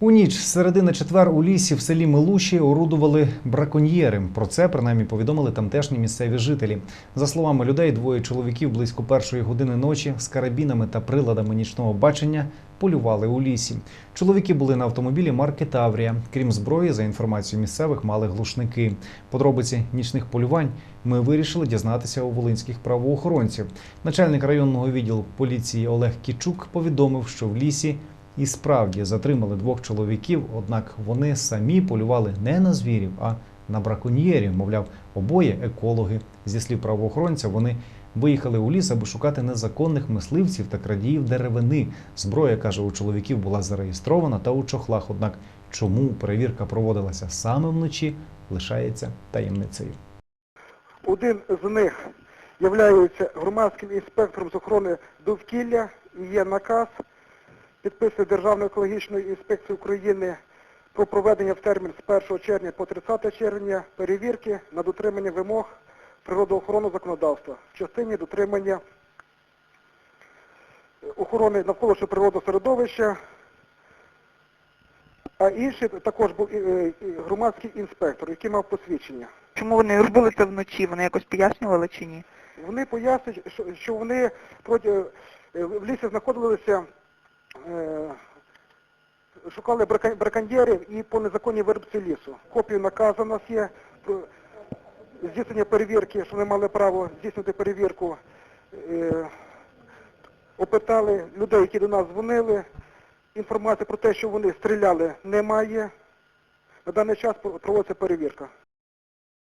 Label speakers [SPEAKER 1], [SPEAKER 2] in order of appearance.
[SPEAKER 1] У ніч з середи на четвер у лісі в селі Милуші орудували браконьєри. Про це принаймні повідомили тамтешні місцеві жителі. За словами людей, двоє чоловіків близько першої години ночі з карабінами та приладами нічного бачення полювали у лісі. Чоловіки були на автомобілі марки Таврія. Крім зброї, за інформацією місцевих, мали глушники. Подробиці нічних полювань ми вирішили дізнатися у волинських правоохоронців. Начальник районного відділу поліції Олег Кічук повідомив, що в лісі і справді затримали двох чоловіків, однак вони самі полювали не на звірів, а на браконьєрів. Мовляв, обоє екологи. Зі слів правоохоронця, вони виїхали у ліс, аби шукати незаконних мисливців та крадіїв деревини. Зброя каже, у чоловіків була зареєстрована та у чохлах. Однак, чому перевірка проводилася саме вночі, лишається таємницею.
[SPEAKER 2] Один з них є громадським інспектором з охорони довкілля є наказ, підписує Державної екологічної інспекції України про проведення в термін з 1 червня по 30 червня перевірки на дотримання вимог природоохоронного законодавства в частині дотримання охорони навколишнього природного середовища, а інший також був е, е, громадський інспектор, який мав посвідчення.
[SPEAKER 3] Чому вони робили це вночі? Вони якось пояснювали чи ні?
[SPEAKER 2] Вони пояснюють, що, вони проти, е, в лісі знаходилися, шукали брака- браконьєрів і по незаконній вирубці лісу. Копію наказу у нас є здійснення перевірки, що вони мали право здійснити перевірку. Е, опитали людей, які до нас дзвонили. Інформації про те, що вони стріляли, немає. На даний час проводиться перевірка.